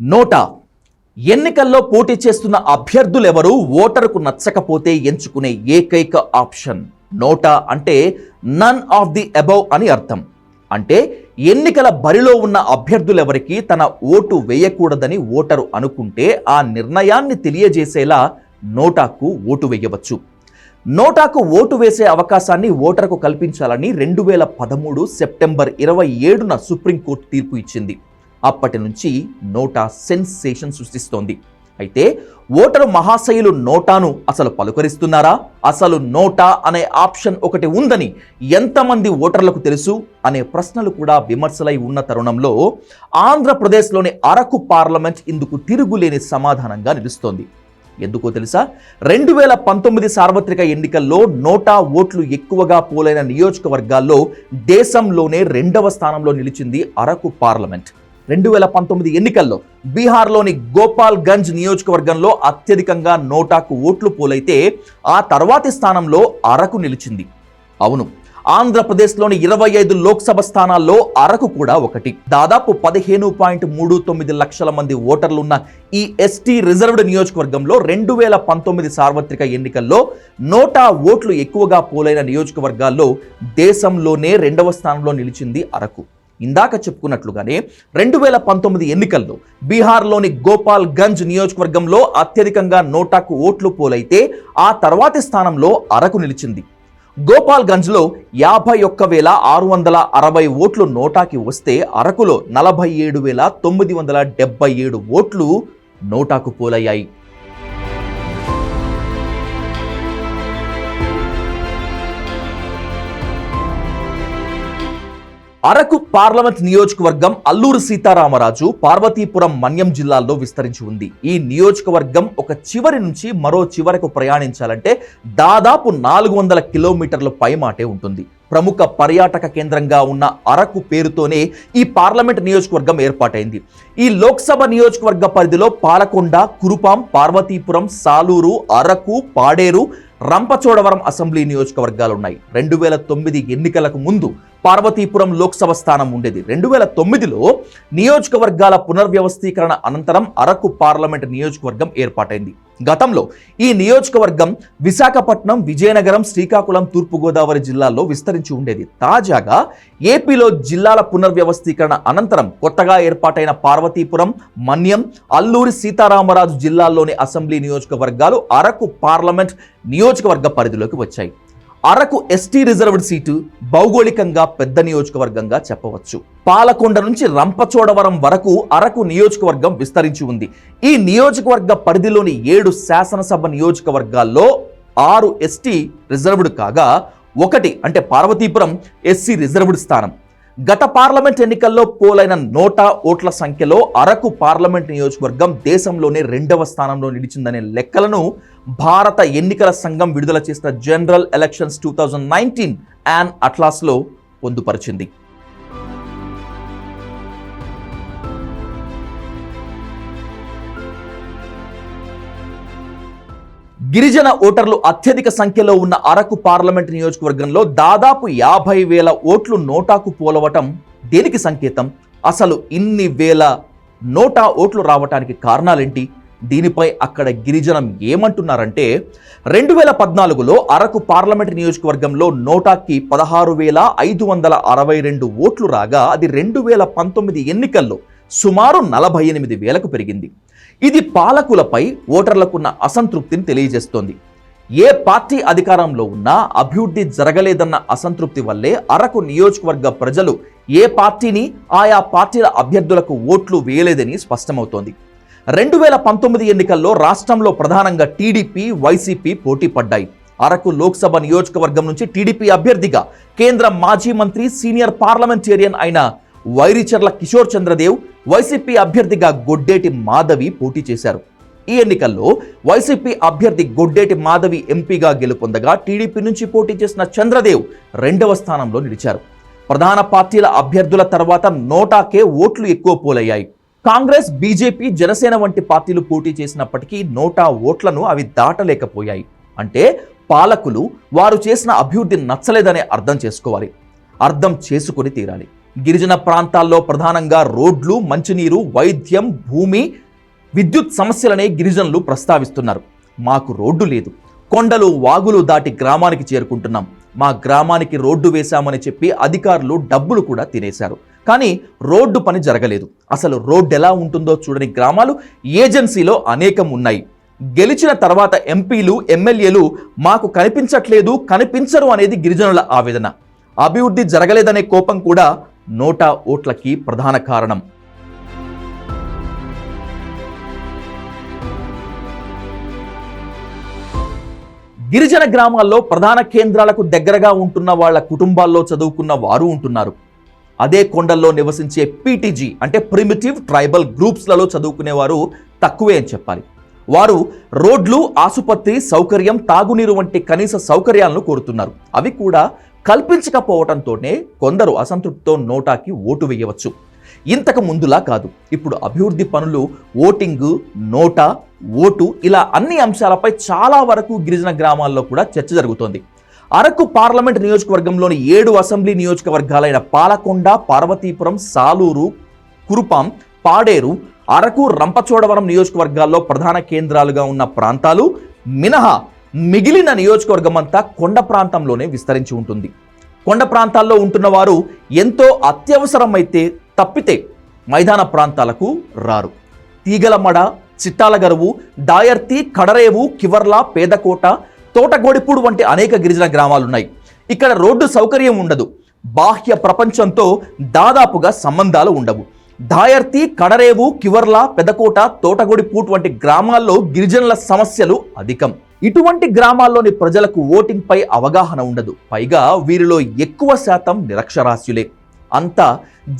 నోటా ఎన్నికల్లో పోటీ చేస్తున్న అభ్యర్థులెవరూ ఓటరుకు నచ్చకపోతే ఎంచుకునే ఏకైక ఆప్షన్. నోటా అంటే నన్ ఆఫ్ ది అబౌవ్ అని అర్థం. అంటే ఎన్నికల బరిలో ఉన్న అభ్యర్థులెవరికి తన ఓటు వేయకూడదని ఓటరు అనుకుంటే ఆ నిర్ణయాన్ని తెలియజేసేలా నోటాకు ఓటు వేయవచ్చు. నోటాకు ఓటు వేసే అవకాశాన్ని ఓటరుకు కల్పించాలని రెండు వేల పదమూడు సెప్టెంబర్ ఇరవై ఏడున సుప్రీంకోర్టు తీర్పు ఇచ్చింది. అప్పటి నుంచి నోటా సెన్సేషన్ సృష్టిస్తోంది. అయితే ఓటరు మహాశయులు నోటాను అసలు పలుకరిస్తున్నారా? అసలు నోటా అనే ఆప్షన్ ఒకటి ఉందని ఎంతమంది ఓటర్లకు తెలుసు? అనే ప్రశ్నలు కూడా విమర్శలై ఉన్న తరుణంలో ఆంధ్రప్రదేశ్లోని అరకు పార్లమెంట్ ఇందుకు తిరుగులేని సమాధానంగా నిలుస్తోంది. ఎందుకో తెలుసా? రెండు వేల పంతొమ్మిది సార్వత్రిక ఎన్నికల్లో నోటా ఓట్లు ఎక్కువగా పోలైన నియోజకవర్గాల్లో దేశంలోనే రెండవ స్థానంలో నిలిచింది అరకు పార్లమెంట్. రెండు వేల పంతొమ్మిది ఎన్నికల్లో బీహార్లోని గోపాల్ గంజ్ నియోజకవర్గంలో అత్యధికంగా నోటాకు ఓట్లు పోలైతే ఆ తర్వాతి స్థానంలో అరకు నిలిచింది. అవును ఆంధ్రప్రదేశ్లోని ఇరవై ఐదు లోక్సభ స్థానాల్లో అరకు కూడా ఒకటి. దాదాపు పదిహేను పాయింట్ మూడు తొమ్మిది లక్షల మంది ఓటర్లున్న ఈ ఎస్టీ రిజర్వ్డ్ నియోజకవర్గంలో రెండు వేల పంతొమ్మిది సార్వత్రిక ఎన్నికల్లో నోటా ఓట్లు ఎక్కువగా పోలైన నియోజకవర్గాల్లో దేశంలోనే రెండవ స్థానంలో నిలిచింది అరకు. ఇందాక చెప్పుకున్నట్లుగానే రెండు వేల పంతొమ్మిది ఎన్నికల్లో బీహార్లోని గోపాల్ గంజ్ నియోజకవర్గంలో అత్యధికంగా నోటాకు ఓట్లు పోలైతే ఆ తర్వాతి స్థానంలో అరకు నిలిచింది. గోపాల్ గంజ్లో యాభై ఒక్క వేల ఆరు వందల అరవై ఓట్లు నోటాకి వస్తే అరకులో నలభై ఏడు వేల తొమ్మిది వందల డెబ్బై ఏడు ఓట్లు నోటాకు పోలయ్యాయి. అరకు పార్లమెంట్ నియోజకవర్గం అల్లూరు సీతారామరాజు పార్వతీపురం మన్యం జిల్లాల్లో విస్తరించి ఉంది. ఈ నియోజకవర్గం ఒక చివరి నుంచి మరో చివరకు ప్రయాణించాలంటే దాదాపు నాలుగు వందల కిలోమీటర్ల పైమాటే ఉంటుంది. ప్రముఖ పర్యాటక కేంద్రంగా ఉన్న అరకు పేరుతోనే ఈ పార్లమెంట్ నియోజకవర్గం ఏర్పాటైంది. ఈ లోక్సభ నియోజకవర్గ పరిధిలో పాలకొండ కురుపాం పార్వతీపురం సాలూరు అరకు పాడేరు రంపచోడవరం అసెంబ్లీ నియోజకవర్గాలు ఉన్నాయి రెండు వేల తొమ్మిది ఎన్నికలకు ముందు పార్వతీపురం లోక్సభ స్థానం ఉండేది. రెండు వేల తొమ్మిదిలో నియోజకవర్గాల పునర్వ్యవస్థీకరణ అనంతరం అరకు పార్లమెంట్ నియోజకవర్గం ఏర్పాటైంది. గతంలో ఈ నియోజకవర్గం విశాఖపట్నం విజయనగరం శ్రీకాకుళం తూర్పుగోదావరి జిల్లాల్లో విస్తరించి ఉండేది. తాజాగా ఏపీలో జిల్లాల పునర్వ్యవస్థీకరణ అనంతరం కొత్తగా ఏర్పాటైన పార్వతీపురం మన్యం అల్లూరి సీతారామరాజు జిల్లాల్లోని అసెంబ్లీ నియోజకవర్గాలు అరకు పార్లమెంట్ నియోజకవర్గ పరిధిలోకి వచ్చాయి. అరకు ఎస్టీ రిజర్వ్డ్ సీటు భౌగోళికంగా పెద్ద నియోజకవర్గంగా చెప్పవచ్చు. పాలకొండ నుంచి రంపచోడవరం వరకు అరకు నియోజకవర్గం విస్తరించి ఉంది. ఈ నియోజకవర్గ పరిధిలోని ఏడు శాసనసభ నియోజకవర్గాల్లో ఆరు ఎస్టీ రిజర్వ్డ్ కాగా ఒకటి అంటే పార్వతీపురం ఎస్సీ రిజర్వ్డ్ స్థానం. గత పార్లమెంట్ ఎన్నికల్లో పోలైన నోటా ఓట్ల సంఖ్యలో అరకు పార్లమెంట్ నియోజకవర్గం దేశంలోనే రెండవ స్థానంలో నిలిచిందనే లెక్కలను భారత ఎన్నికల సంఘం విడుదల చేసిన general elections two thousand nineteen and అట్లాస్లో పొందుపరిచింది. గిరిజన ఓటర్లు అత్యధిక సంఖ్యలో ఉన్న అరకు పార్లమెంట్ నియోజకవర్గంలో దాదాపు యాభై వేల ఓట్లు నోటాకు పోలవటం దేనికి సంకేతం? అసలు ఇన్ని వేల నోటా ఓట్లు రావటానికి కారణాలేంటి? దీనిపై అక్కడ గిరిజనం ఏమంటున్నారంటే రెండు వేల పద్నాలుగులో అరకు పార్లమెంట్ నియోజకవర్గంలో నోటాకి పదహారు వేల ఐదు వందల అరవై రెండు ఓట్లు రాగా అది రెండు వేల పంతొమ్మిది ఎన్నికల్లో సుమారు నలభై ఎనిమిది వేలకు పెరిగింది. ఇది పాలకులపై ఓటర్లకున్న అసంతృప్తిని తెలియజేస్తోంది. ఏ పార్టీ అధికారంలో ఉన్నా అభివృద్ధి జరగలేదన్న అసంతృప్తి వల్లే అరకు నియోజకవర్గ ప్రజలు ఏ పార్టీని ఆయా పార్టీల అభ్యర్థులకు ఓట్లు వేయలేదని స్పష్టమవుతోంది. రెండు వేల పంతొమ్మిది ఎన్నికల్లో రాష్ట్రంలో ప్రధానంగా టీడీపీ వైసీపీ పోటీ పడ్డాయి. అరకు లోక్సభ నియోజకవర్గం నుంచి టీడీపీ అభ్యర్థిగా కేంద్ర మాజీ మంత్రి సీనియర్ పార్లమెంటేరియన్ అయిన వైరిచర్ల కిషోర్ చంద్రదేవ్ వైసీపీ అభ్యర్థిగా గొడ్డేటి మాధవి పోటీ చేశారు. ఈ ఎన్నికల్లో వైసీపీ అభ్యర్థి గొడ్డేటి మాధవి ఎంపీగా గెలుపొందగా టీడీపీ నుంచి పోటీ చేసిన చంద్రదేవ్ రెండవ స్థానంలో నిలిచారు. ప్రధాన పార్టీల అభ్యర్థుల తర్వాత నోటాకే ఓట్లు ఎక్కువ పోలయ్యాయి. కాంగ్రెస్ బీజేపీ జనసేన వంటి పార్టీలు పోటీ చేసినప్పటికీ నోటా ఓట్లను అవి దాటలేకపోయాయి. అంటే పాలకులు వారు చేసిన అభివృద్ధి నచ్చలేదనే అర్థం చేసుకోవాలి. అర్థం చేసుకొని తీరాలి. గిరిజన ప్రాంతాల్లో ప్రధానంగా రోడ్లు మంచినీరు వైద్యం భూమి విద్యుత్ సమస్యలనే గిరిజనులు ప్రస్తావిస్తున్నారు. మాకు రోడ్డు లేదు. కొండలు వాగులు దాటి గ్రామానికి చేరుకుంటున్నాం. మా గ్రామానికి రోడ్డు వేశామని చెప్పి అధికారులు డబ్బులు కూడా తినేశారు. కానీ రోడ్డు పని జరగలేదు. అసలు రోడ్డు ఎలా ఉంటుందో చూడని గ్రామాలు ఏజెన్సీలో అనేకం ఉన్నాయి. గెలిచిన తర్వాత ఎంపీలు ఎమ్మెల్యేలు మాకు కనిపించట్లేదు కనిపించరు అనేది గిరిజనుల ఆవేదన. అభివృద్ధి జరగలేదనే కోపం కూడా నోటా ఓట్లకి ప్రధాన కారణం. గిరిజన గ్రామాల్లో ప్రధాన కేంద్రాలకు దగ్గరగా ఉంటున్న వాళ్ళ కుటుంబాల్లో చదువుకున్న వారు ఉంటున్నారు. అదే కొండల్లో నివసించే పీటీజీ అంటే ప్రిమిటివ్ ట్రైబల్ గ్రూప్స్లలో చదువుకునేవారు తక్కువే అని చెప్పాలి. వారు రోడ్లు ఆసుపత్రి సౌకర్యం తాగునీరు వంటి కనీస సౌకర్యాలను కోరుతున్నారు. అవి కూడా కల్పించకపోవడంతోనే కొందరు అసంతృప్తితో నోటాకి ఓటు వేయవచ్చు. ఇంతకు ముందులా కాదు ఇప్పుడు అభివృద్ధి పనులు ఓటింగు నోటా ఓటు ఇలా అన్ని అంశాలపై చాలా వరకు గిరిజన గ్రామాల్లో కూడా చర్చ జరుగుతోంది. అరకు పార్లమెంట్ నియోజకవర్గంలోని ఏడు అసెంబ్లీ నియోజకవర్గాలైన పాలకొండ పార్వతీపురం సాలూరు కురుపాం పాడేరు అరకు రంపచోడవరం నియోజకవర్గాల్లో ప్రధాన కేంద్రాలుగా ఉన్న ప్రాంతాలు మినహా మిగిలిన నియోజకవర్గం అంతా కొండ ప్రాంతంలోనే విస్తరించి ఉంటుంది. కొండ ప్రాంతాల్లో ఉంటున్న వారు ఎంతో అత్యవసరమైతే తప్పితే మైదాన ప్రాంతాలకు రారు. తీగలమడ చిట్టాలగరువు దాయర్తి కడరేవు కివర్ల పేదకోట తోటగోడిపూడు వంటి అనేక గిరిజన గ్రామాలున్నాయి. ఇక్కడ రోడ్డు సౌకర్యం ఉండదు. బాహ్య ప్రపంచంతో దాదాపుగా సంబంధాలు ఉండవు. దాయర్తి కడరేవు కివర్ల పెదకోట తోటగొడిపూట్ వంటి గ్రామాల్లో గిరిజనుల సమస్యలు అధికం. ఇటువంటి గ్రామాల్లోని ప్రజలకు ఓటింగ్ పై అవగాహన ఉండదు. పైగా వీరిలో ఎక్కువ శాతం నిరక్షరాస్యులే. అంతా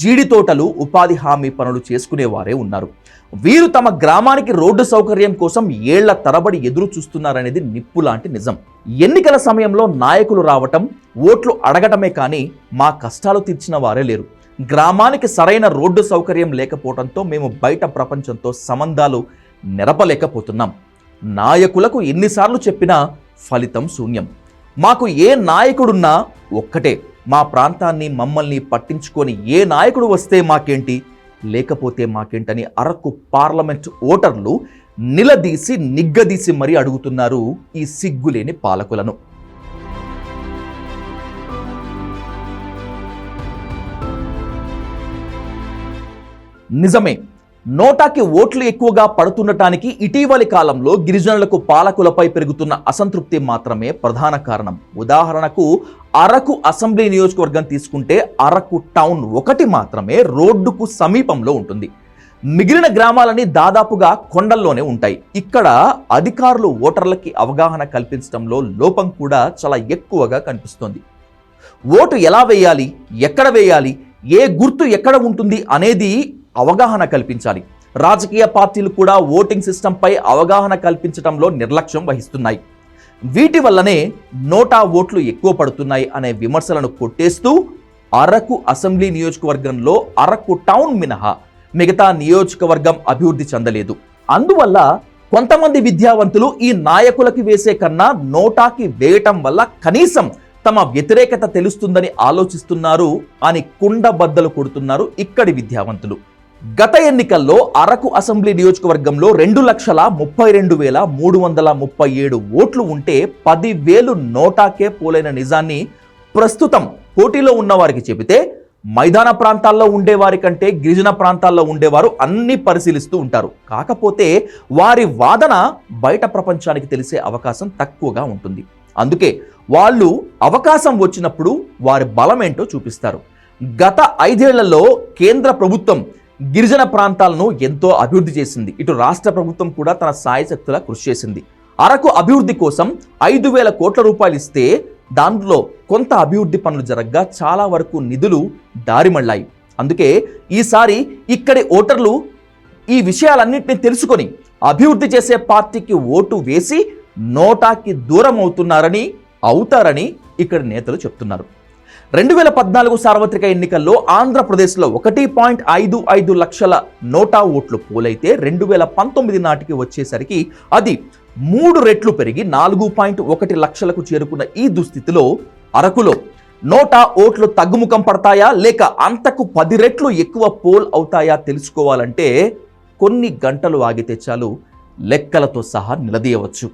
జీడితోటలు ఉపాధి హామీ పనులు చేసుకునేవారే ఉన్నారు. వీరు తమ గ్రామానికి రోడ్డు సౌకర్యం కోసం ఏళ్ళ తరబడి ఎదురు చూస్తున్నారనేది నిప్పు లాంటి నిజం. ఎన్నికల సమయంలో నాయకులు రావటం ఓట్లు అడగటమే కానీ మా కష్టాలు తీర్చిన వారే లేరు. గ్రామానికి సరైన రోడ్డు సౌకర్యం లేకపోవడంతో మేము బయట ప్రపంచంతో సంబంధాలు నెరపలేకపోతున్నాం. నాయకులకు ఎన్నిసార్లు చెప్పినా ఫలితం శూన్యం. మాకు ఏ నాయకుడున్నా ఒక్కటే. మా ప్రాంతాన్ని మమ్మల్ని పట్టించుకొని ఏ నాయకుడు వస్తే మాకేంటి? లేకపోతే మాకేంటని అరకు పార్లమెంట్ ఓటర్లు నిలదీసి నిగ్గదీసి మరీ అడుగుతున్నారు ఈ సిగ్గులేని పాలకులను. నిజమే నోటాకి ఓట్లు ఎక్కువగా పడుతుండటానికి ఇటీవలి కాలంలో గిరిజనులకు పాలకులపై పెరుగుతున్న అసంతృప్తి మాత్రమే ప్రధాన కారణం. ఉదాహరణకు అరకు అసెంబ్లీ నియోజకవర్గం తీసుకుంటే అరకు టౌన్ ఒకటి మాత్రమే రోడ్డుకు సమీపంలో ఉంటుంది. మిగిలిన గ్రామాలని దాదాపుగా కొండల్లోనే ఉంటాయి. ఇక్కడ అధికారులు ఓటర్లకి అవగాహన కల్పించడంలో లోపం కూడా చాలా ఎక్కువగా కనిపిస్తోంది. ఓటు ఎలా వేయాలి? ఎక్కడ వేయాలి? ఏ గుర్తు ఎక్కడ ఉంటుంది? అనేది అవగాహన కల్పించాలి. రాజకీయ పార్టీలు కూడా ఓటింగ్ సిస్టంపై అవగాహన కల్పించడంలో నిర్లక్ష్యం వహిస్తున్నాయి. వీటి వల్లనే నోటా ఓట్లు ఎక్కువ పడుతున్నాయి అనే విమర్శలను కొట్టేస్తూ అరకు అసెంబ్లీ నియోజకవర్గంలో అరకు టౌన్ మినహా మిగతా నియోజకవర్గం అభివృద్ధి చెందలేదు. అందువల్ల కొంతమంది విద్యావంతులు ఈ నాయకులకి వేసే కన్నా నోటాకి వేయటం వల్ల కనీసం తమ వ్యతిరేకత తెలుస్తుందని ఆలోచిస్తున్నారు అని కుండబద్దలు కొడుతున్నారు ఇక్కడి విద్యావంతులు. గత ఎన్నికల్లో అరకు అసెంబ్లీ నియోజకవర్గంలో రెండు లక్షల ముప్పై రెండు వేల మూడు వందల ముప్పై ఏడు ఓట్లు ఉంటే పదివేలు నోటాకే పోలైన నిజాన్ని ప్రస్తుతం పోటీలో ఉన్నవారికి చెబితే మైదాన ప్రాంతాల్లో ఉండేవారి కంటే గిరిజన ప్రాంతాల్లో ఉండేవారు అన్ని పరిశీలిస్తూ ఉంటారు. కాకపోతే వారి వాదన బయట ప్రపంచానికి తెలిసే అవకాశం తక్కువగా ఉంటుంది. అందుకే వాళ్ళు అవకాశం వచ్చినప్పుడు వారి బలమేంటో చూపిస్తారు. గత ఐదేళ్ళలో కేంద్ర ప్రభుత్వం గిరిజన ప్రాంతాలను ఎంతో అభివృద్ధి చేసింది. ఇటు రాష్ట్ర ప్రభుత్వం కూడా తన సాయశక్తులా కృషి చేసింది. అరకు అభివృద్ధి కోసం ఐదు వేల కోట్ల రూపాయలు ఇస్తే దాంట్లో కొంత అభివృద్ధి పనులు జరగ్గా చాలా వరకు నిధులు దారిమళ్ళాయి అందుకే ఈసారి ఇక్కడి ఓటర్లు ఈ విషయాలన్నింటినీ తెలుసుకొని అభివృద్ధి చేసే పార్టీకి ఓటు వేసి నోటాకి దూరం అవుతున్నారని అవుతారని ఇక్కడ నేతలు చెప్తున్నారు. రెండు వేల పద్నాలుగు సార్వత్రిక ఎన్నికల్లో ఆంధ్రప్రదేశ్లో ఒకటి పాయింట్ ఐదు ఐదు లక్షల నోటా ఓట్లు పోలైతే రెండు వేల పంతొమ్మిది నాటికి వచ్చేసరికి అది మూడు రెట్లు పెరిగి నాలుగు పాయింట్ ఒకటి లక్షలకు చేరుకున్న ఈ దుస్థితిలో అరకులో నోటా ఓట్లు తగ్గుముఖం పడతాయా? లేక అంతకు పది రెట్లు ఎక్కువ పోల్ అవుతాయా తెలుసుకోవాలంటే కొన్ని గంటలు ఆగితే చాలు లెక్కలతో సహా నిలదీయవచ్చు.